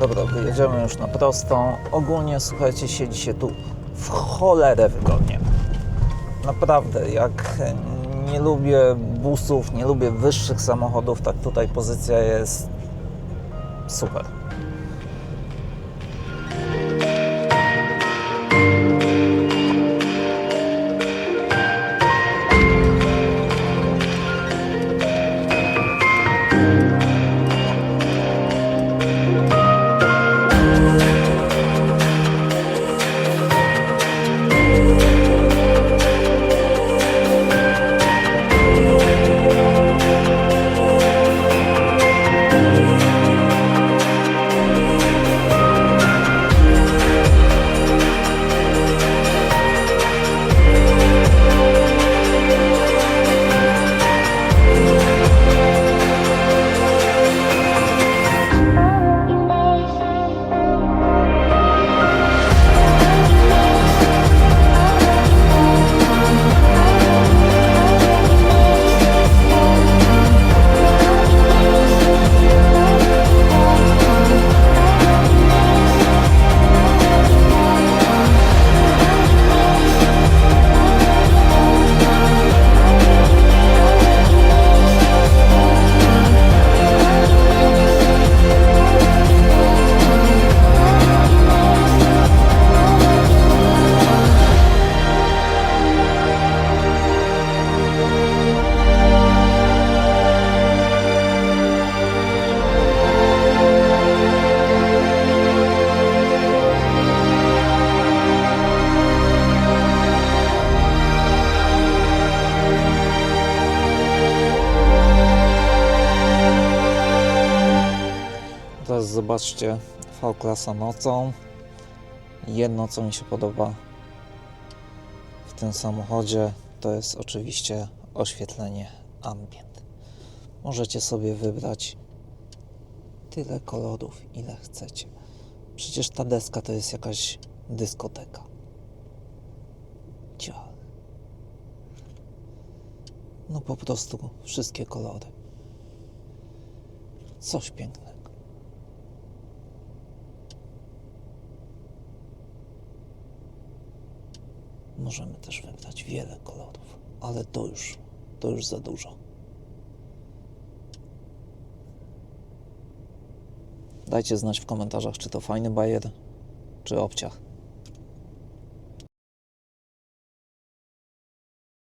Dobra, wyjedziemy już na prostą. Ogólnie, słuchajcie, siedzi się tu w cholerę wygodnie. Naprawdę, jak nie lubię busów, nie lubię wyższych samochodów, tak tutaj pozycja jest super. Zobaczcie V-klasa nocą. Jedno, co mi się podoba w tym samochodzie, to jest oczywiście oświetlenie ambient. Możecie sobie wybrać tyle kolorów, ile chcecie. Przecież ta deska to jest jakaś dyskoteka. Ciach. No po prostu wszystkie kolory. Coś pięknego. Możemy też wybrać wiele kolorów, ale to już, to już za dużo. Dajcie znać w komentarzach, czy to fajny bajer, czy obciach.